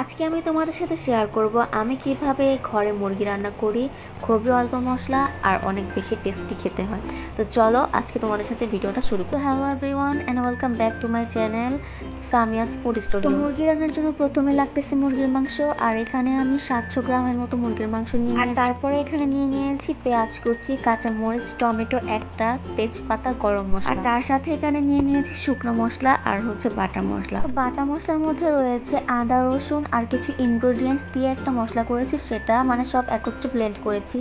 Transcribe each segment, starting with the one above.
আজকে আমি তোমাদের সাথে শেয়ার করব আমি কীভাবে ঘরে মুরগি রান্না করি, খুবই অল্প মশলা আর অনেক বেশি টেস্টি খেতে হয়। তো চলো আজকে তোমাদের সাথে ভিডিওটা শুরু তো hello everyone and welcome back to my channel Samia's food story তো মুরগি রান্নার জন্য প্রথমে লাগতেছে মুরগির মাংস আর এখানে আমি সাতশো গ্রামের মতো মুরগির মাংস নিয়ে আর তারপরে এখানে নিয়ে নিয়েছি পেঁয়াজ কুচি কাঁচামরিচ টমেটো একটা তেজপাতা গরম মশলা। আর তার সাথে এখানে নিয়ে নিয়েছি শুকনো মশলা আর হচ্ছে বাটা মশলা। তো বাটা মশলার মধ্যে রয়েছে আদা রসুন আর কিছু ইনগ্রেডিয়েন্টস দিয়ে একটা মশলা করেছি সেটা মানে সব একত্রে ব্লেন্ড করেছি।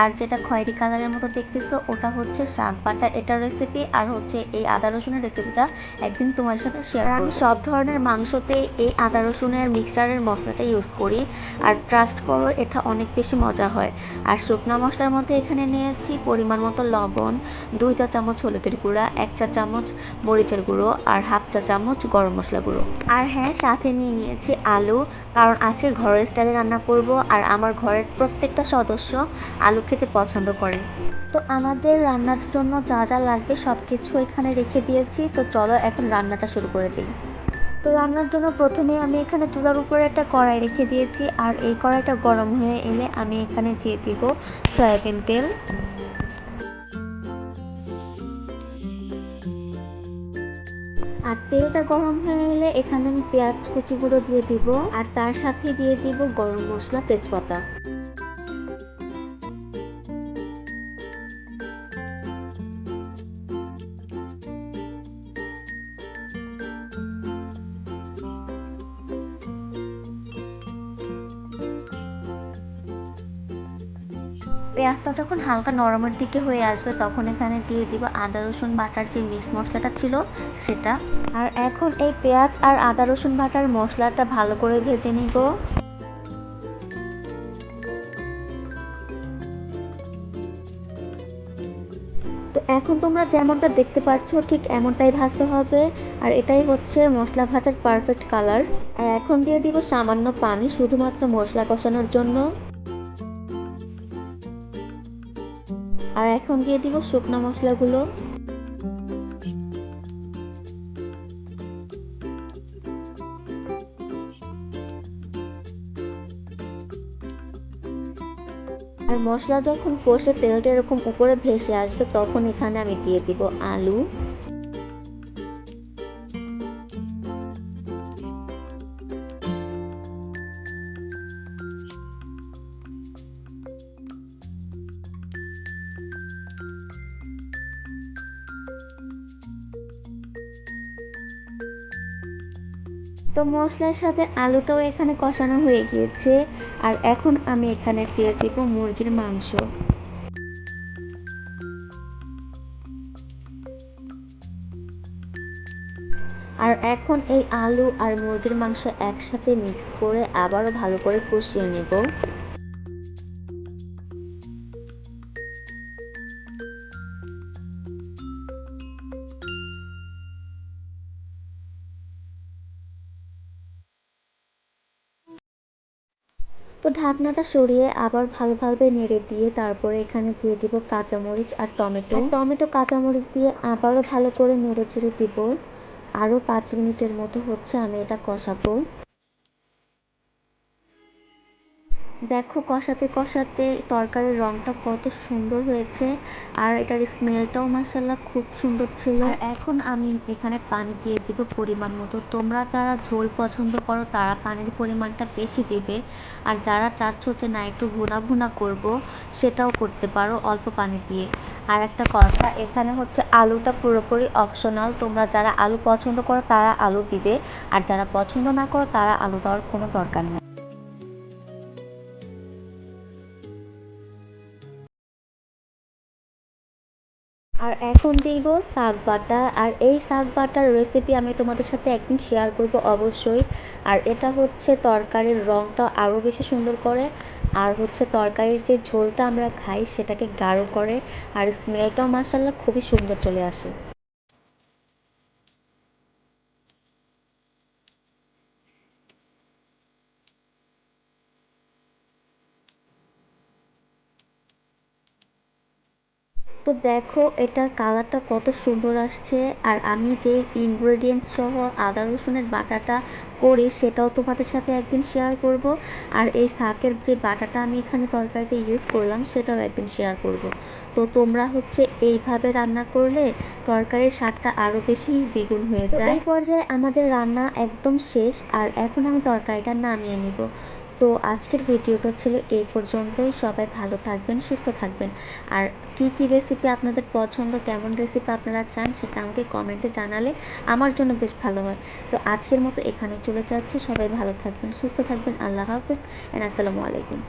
আর যেটা খয়েরি কালারের মতো দেখতেছো ওটা হচ্ছে শাক বাটা। এটার রেসিপি আর হচ্ছে এই আদা রসুনের রেসিপিটা একদিন তোমার সাথে শেয়ার আমি সব ধরনের মাংসতে এই আদা রসুনের মিক্সচারের মশলাটা ইউজ করি। আর ট্রাস্ট করো, এটা অনেক বেশি মজা হয়। আর শুকনো মশলার মধ্যে এখানে নিয়েছি পরিমাণ মতো লবণ, দুই চা চামচ হলুদের গুঁড়া, এক চা চামচ মরিচের গুঁড়ো আর হাফ চা চামচ গরম মশলা গুঁড়ো। আর হ্যাঁ সাথে নিয়ে নিয়েছি আলু, কারণ আজকে ঘরের স্টাইলে রান্না করব আর আমার ঘরের প্রত্যেকটা সদস্য আলু খেতে পছন্দ করে। তো আমাদের রান্নার জন্য যা যা লাগবে সব কিছু এখানে রেখে দিয়েছি। তো চলো এখন রান্নাটা শুরু করে দিই। তো রান্নার জন্য প্রথমে আমি এখানে চুলার উপরে একটা কড়াই রেখে দিয়েছি, আর এই কড়াইটা গরম হয়ে এলে আমি এখানে দিয়ে দিব সয়াবিন তেল। আর তেলটা গরম হয়ে এলে এখানে আমি পেঁয়াজ কুচিগুলো দিয়ে দিব, আর তার সাথে দিয়ে দিব গরম মশলা তেজপাতা। পেঁয়াজটা যখন হালকা নরমের দিকে হয়ে আসবে, তখন এখানে দিয়ে দিব আদা, রসুন বাটার যে মিক্স মশলাটা ছিল সেটা। আর এখন এই পেঁয়াজ আর আদা, রসুন বাটার মশলাটা ভালো করে ভেজে নিব। তো এখন তোমরা যেমনটা দেখতে পাচ্ছ ঠিক এমনটাই ভাজতে হবে। আর এটাই হচ্ছে মশলা ভাজার পারফেক্ট কালার আর এখন দিয়ে দিব সামান্য পানি, শুধুমাত্র মশলা কষানোর জন্য। আর এখন দিয়ে দিব শুকনো মশলাগুলো। আর মশলা যখন কষে তেলটা এরকম উপরে ভেসে আসবে, তখন এখানে আমি দিয়ে দিব আলু। তো মশলার সাথে আলুটাও এখানে কষানো হয়ে গিয়েছে। আর এখন আমি এখানে দিয়ে দিব মুরগির মাংস। আর এখন এই আলু আর মুরগির মাংস একসাথে মিক্স করে আবারও ভালো করে কষিয়ে নেব। ঢাকনাটা সরিয়ে আবার ভালোভাবে নেড়ে দিয়ে তারপরে এখানে দিয়ে দিব কাঁচামরিচ আর টমেটো। টমেটো, কাঁচামরিচ দিয়ে আবারও ভালো করে নেড়ে চেড়ে দিব। আরও পাঁচ মিনিটের মতো হচ্ছে আমি এটা কষাবো। দেখো, কষাতে কষাতে তরকারির রংটা কত সুন্দর হয়েছে। আর এটার স্মেলটাও মাসাল্লাহ খুব সুন্দর ছিল। আর এখন আমি এখানে পানি দিয়ে দিব পরিমাণ মতো। তোমরা যারা ঝোল পছন্দ করো, তারা পানির পরিমাণটা বেশি দেবে। আর যারা চাচ্ছ যে না, একটু ভুনা ভুনা করব, সেটাও করতে পারো অল্প পানি দিয়ে। আর একটা কথা, এখানে হচ্ছে আলুটা পুরোপুরি অপশনাল তোমরা যারা আলু পছন্দ করো, তারা আলু দিবে। আর যারা পছন্দ না করো, তারা আলু দেওয়ার কোনো দরকার নেই। এখন দিব শাক বাটা। আর এই শাক বাটার রেসিপি আমি তোমাদের সাথে একদিন শেয়ার করব অবশ্যই। আর এটা হচ্ছে তরকারির রঙটা আরও বেশি সুন্দর করে। আর হচ্ছে তরকারির যে ঝোলটা আমরা খাই সেটাকে গাঢ় করে। আর স্মেলটাও মাসাল্লাহ খুবই সুন্দর চলে আসে। তো দেখো এটার কালারটা কত সুন্দর আসছে। আর আমি যে ইনগ্রেডিয়েন্টস সহ আদা রসুনের বাটাটা করি সেটাও তোমাদের সাথে একদিন শেয়ার করব। আর এই শাকের যে বাটাটা আমি এখানে তরকারিতে ইউজ করলাম সেটাও একদিন শেয়ার করব। তো তোমরা হচ্ছে এইভাবে রান্না করলে তরকারির স্বাদটা আরও বেশি দ্বিগুণ হয়ে যায়। এই পর্যায়ে আমাদের রান্না একদম শেষ আর এখন আমি তরকারিটা নামিয়ে নিব। তো আজকের ভিডিওটা ছিল এই পর্যন্তই। সবাই ভালো থাকবেন, সুস্থ থাকবেন। আর কি কি রেসিপি আপনাদের পছন্দ, কেমন রেসিপি আপনারা চান সেটা আমাকে কমেন্টে জানালে আমার জন্য বেশ ভালো হয়। তো আজকের মতো এখানে চলে যাচ্ছি। সবাই ভালো থাকবেন, সুস্থ থাকবেন। আল্লাহ হাফিজ। অ্যান্ড আসসালামু আলাইকুম।